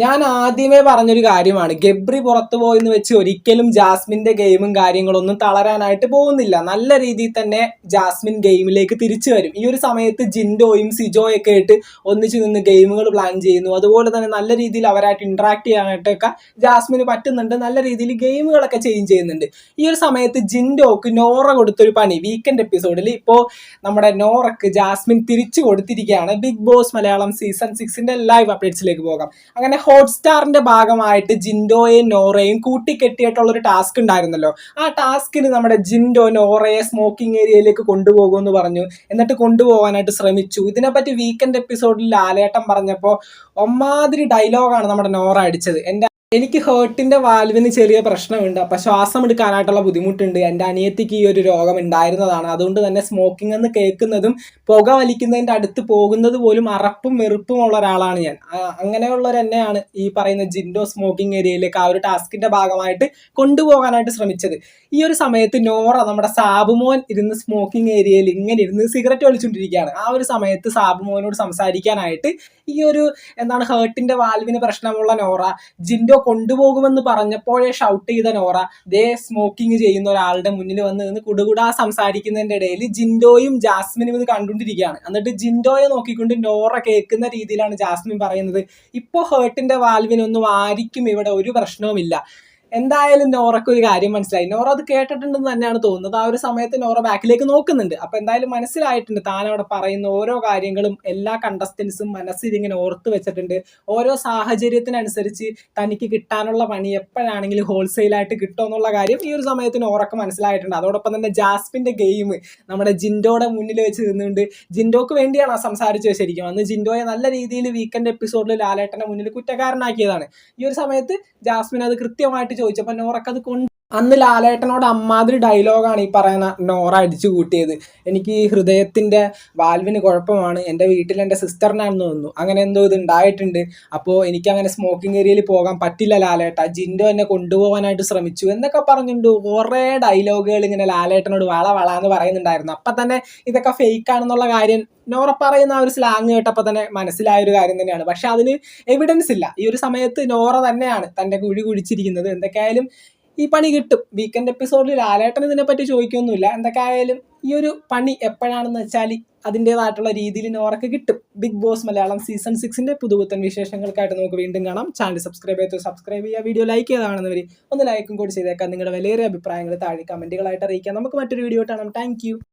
ഞാൻ ആദ്യമേ പറഞ്ഞൊരു കാര്യമാണ്. ഗബ്രി പുറത്തു പോയെന്ന് വെച്ച് ഒരിക്കലും ജാസ്മിന്റെ ഗെയിമും കാര്യങ്ങളൊന്നും തളരാനായിട്ട് പോകുന്നില്ല. നല്ല രീതിയിൽ തന്നെ ജാസ്മിൻ ഗെയിമിലേക്ക് തിരിച്ചു വരും. ഈ ഒരു സമയത്ത് ജിൻഡോയും സിജോയും ഒക്കെ ആയിട്ട് ഒന്നിച്ച് നിന്ന് ഗെയിമുകൾ പ്ലാൻ ചെയ്യുന്നു. അതുപോലെ തന്നെ നല്ല രീതിയിൽ അവരായിട്ട് ഇന്ററാക്ട് ചെയ്യാനായിട്ടൊക്കെ ജാസ്മിന് പറ്റുന്നുണ്ട്. നല്ല രീതിയിൽ ഗെയിമുകളൊക്കെ ചേഞ്ച് ചെയ്യുന്നുണ്ട്. ഈ ഒരു സമയത്ത് ജിൻഡോക്ക് നോറ കൊടുത്തൊരു പണി വീക്കെൻഡ് എപ്പിസോഡിൽ ഇപ്പോൾ നമ്മുടെ നോറക്ക് ജാസ്മിൻ തിരിച്ചു കൊടുത്തിരിക്കുകയാണ്. ബിഗ് ബോസ് മലയാളം സീസൺ സിക്സിന്റെ ലൈവ് അപ്ഡേറ്റ്സിലേക്ക് പോകാം. അങ്ങനെ ഹോട്ട്സ്റ്റാറിന്റെ ഭാഗമായിട്ട് ജിൻഡോയെയും നോറയും കൂട്ടിക്കെട്ടിയിട്ടുള്ള ഒരു ടാസ്ക് ഉണ്ടായിരുന്നല്ലോ. ആ ടാസ്കിന് നമ്മുടെ ജിൻഡോ നോറയെ സ്മോക്കിംഗ് ഏരിയയിലേക്ക് കൊണ്ടുപോകുമെന്ന് പറഞ്ഞു. എന്നിട്ട് കൊണ്ടുപോകാനായിട്ട് ശ്രമിച്ചു. ഇതിനെപ്പറ്റി വീക്കെൻഡ് എപ്പിസോഡിൽ ലാലേട്ടൻ പറഞ്ഞപ്പോൾ ഒമാതിരി ഡയലോഗാണ് നമ്മുടെ നോറ അടിച്ചത്. എന്റെ എനിക്ക് ഹേർട്ടിന്റെ വാൽവിന് ചെറിയ പ്രശ്നമുണ്ട്. അപ്പം ശ്വാസം എടുക്കാനായിട്ടുള്ള ബുദ്ധിമുട്ടുണ്ട്. എന്റെ അനിയത്തിക്ക് ഈ ഒരു രോഗം ഉണ്ടായിരുന്നതാണ്. അതുകൊണ്ട് തന്നെ സ്മോക്കിംഗ് എന്ന് കേൾക്കുന്നതും പുക വലിക്കുന്നതിന്റെ അടുത്ത് പോകുന്നത് പോലും അറപ്പും വെറുപ്പും ഉള്ള ഒരാളാണ് ഞാൻ. അങ്ങനെയുള്ളവർ തന്നെയാണ് ഈ പറയുന്ന ജിൻഡോ സ്മോക്കിംഗ് ഏരിയയിലേക്ക് ആ ഒരു ടാസ്കിന്റെ ഭാഗമായിട്ട് കൊണ്ടുപോകാനായിട്ട് ശ്രമിച്ചത്. ഈ ഒരു സമയത്ത് നോറ നമ്മുടെ സാബുമോൻ ഇരുന്ന് സ്മോക്കിംഗ് ഏരിയയിൽ ഇങ്ങനെ ഇരുന്ന് സിഗരറ്റ് വലിച്ചുകൊണ്ടിരിക്കുകയാണ് ആ ഒരു സമയത്ത് സാബുമോനോട് സംസാരിക്കാനായിട്ട് ഈ ഒരു എന്താണ് ഹേർട്ടിന്റെ വാൽവിന് പ്രശ്നമുള്ള നോറ ജിൻഡോ കൊണ്ടുപോകുമെന്ന് പറഞ്ഞപ്പോഴേ ഷൗട്ട് ചെയ്ത നോറ ദേ സ്മോക്കിംഗ് ചെയ്യുന്ന ഒരാളുടെ മുന്നിൽ വന്ന് നിന്ന് കുടുകുടാ സംസാരിക്കുന്നതിന്റെ ഇടയിൽ ജിൻഡോയും ജാസ്മിനും ഇത് കണ്ടുകൊണ്ടിരിക്കുകയാണ്. എന്നിട്ട് ജിൻഡോയെ നോക്കിക്കൊണ്ട് നോറ കേൾക്കുന്ന രീതിയിലാണ് ജാസ്മിൻ പറയുന്നത് ഇപ്പോൾ ഹേർട്ടിന്റെ വാൽവിനൊന്നും ആരിക്കും ഇവിടെ ഒരു പ്രശ്നവുമില്ല. എന്തായാലും നോറക്ക് ഒരു കാര്യം മനസ്സിലായി. നോറ അത് കേട്ടിട്ടുണ്ടെന്ന് തന്നെയാണ് തോന്നുന്നത്. ആ ഒരു സമയത്ത് നോറ ബാക്കിലേക്ക് നോക്കുന്നുണ്ട്. അപ്പൊ എന്തായാലും മനസ്സിലായിട്ടുണ്ട്. താൻ അവിടെ പറയുന്ന ഓരോ കാര്യങ്ങളും എല്ലാ കണ്ടസ്റ്റൻസും മനസ്സിൽ ഇങ്ങനെ ഓർത്ത് വെച്ചിട്ടുണ്ട്. ഓരോ സാഹചര്യത്തിനനുസരിച്ച് തനിക്ക് കിട്ടാനുള്ള പണി എപ്പോഴാണെങ്കിലും ഹോൾസെയിലായിട്ട് കിട്ടുമോ എന്നുള്ള കാര്യം ഈ ഒരു സമയത്ത് നോറക്ക് മനസ്സിലായിട്ടുണ്ട്. അതോടൊപ്പം തന്നെ ജാസ്മിന്റെ ഗെയിം നമ്മുടെ ജിൻഡോയുടെ മുന്നിൽ വെച്ച് നിന്നുണ്ട്. ജിൻഡോക്ക് വേണ്ടിയാണ് ആ സംസാരിച്ചത് ശരിക്കും അന്ന് ജിൻഡോയെ നല്ല രീതിയിൽ വീക്കെൻഡ് എപ്പിസോഡിൽ ലാലേട്ടന്റെ മുന്നിൽ കുറ്റക്കാരനാക്കിയതാണ്. ഈ ഒരു സമയത്ത് ജാസ്മിൻ അത് കൃത്യമായിട്ട് ചോദിച്ചപ്പോൾ നോറക്ക് അത് കൊണ്ട് അന്ന് ലാലേട്ടനോട് അമ്മാതിരി ഡയലോഗാണ് ഈ പറയുന്ന നോറ അടിച്ചു കൂട്ടിയത്. എനിക്ക് ഈ ഹൃദയത്തിന്റെ വാൽവിന് കുഴപ്പമാണ്. എന്റെ വീട്ടിൽ എന്റെ സിസ്റ്ററിനാണെന്ന് തോന്നുന്നു. അങ്ങനെ എന്തോ ഇത് ഉണ്ടായിട്ടുണ്ട്. അപ്പോൾ എനിക്ക് അങ്ങനെ സ്മോക്കിംഗ് ഏരിയയിൽ പോകാൻ പറ്റില്ല ലാലേട്ട. ജിൻഡോ എന്നെ കൊണ്ടുപോകാനായിട്ട് ശ്രമിച്ചു എന്നൊക്കെ പറഞ്ഞിട്ടുണ്ട് കുറേ ഡയലോഗുകൾ ഇങ്ങനെ ലാലേട്ടനോട് വള വള എന്ന് പറയുന്നുണ്ടായിരുന്നു. അപ്പം തന്നെ ഇതൊക്കെ ഫേക്ക് ആണെന്നുള്ള കാര്യം നോറ പറയുന്ന ആ ഒരു സ്ലാങ് കേട്ടപ്പോൾ തന്നെ മനസ്സിലായ ഒരു കാര്യം തന്നെയാണ്. പക്ഷെ അതിന് എവിഡൻസ് ഇല്ല. ഈ ഒരു സമയത്ത് നോറ തന്നെയാണ് തന്റെ കുഴി കുഴിച്ചിരിക്കുന്നത്. എന്തൊക്കെയായാലും ഈ പണി കിട്ടും. വീക്കെൻഡ് എപ്പിസോഡിൽ ലാലേട്ടൻ ഇതിനെപ്പറ്റി ചോദിക്കൊന്നുമില്ല. എന്തൊക്കെ ആയാലും ഈ ഒരു പണി എപ്പോഴാണെന്ന് വെച്ചാൽ അതിന്റെതായിട്ടുള്ള രീതിയിൽ നോറക്ക് കിട്ടും. ബിഗ് ബോസ് മലയാളം സീസൺ സിക്സിന്റെ പുതുപുത്തൻ വിശേഷങ്ങൾക്കായിട്ട് നമുക്ക് വീണ്ടും കാണാം. ചാനൽ സബ്സ്ക്രൈബ് ചെയ്ത് സബ്സ്ക്രൈബ് ചെയ്യുക. വീഡിയോ ലൈക്ക് ചെയ്താണെന്നവർ ഒന്ന് ലൈക്കും കൂടി ചെയ്തേക്കാം. നിങ്ങളുടെ വിലയേറിയ അഭിപ്രായങ്ങൾ താഴെ കമന്റുകളായിട്ട് അറിയിക്കാം. നമുക്ക് മറ്റൊരു വീഡിയോ കാണാം. താങ്ക്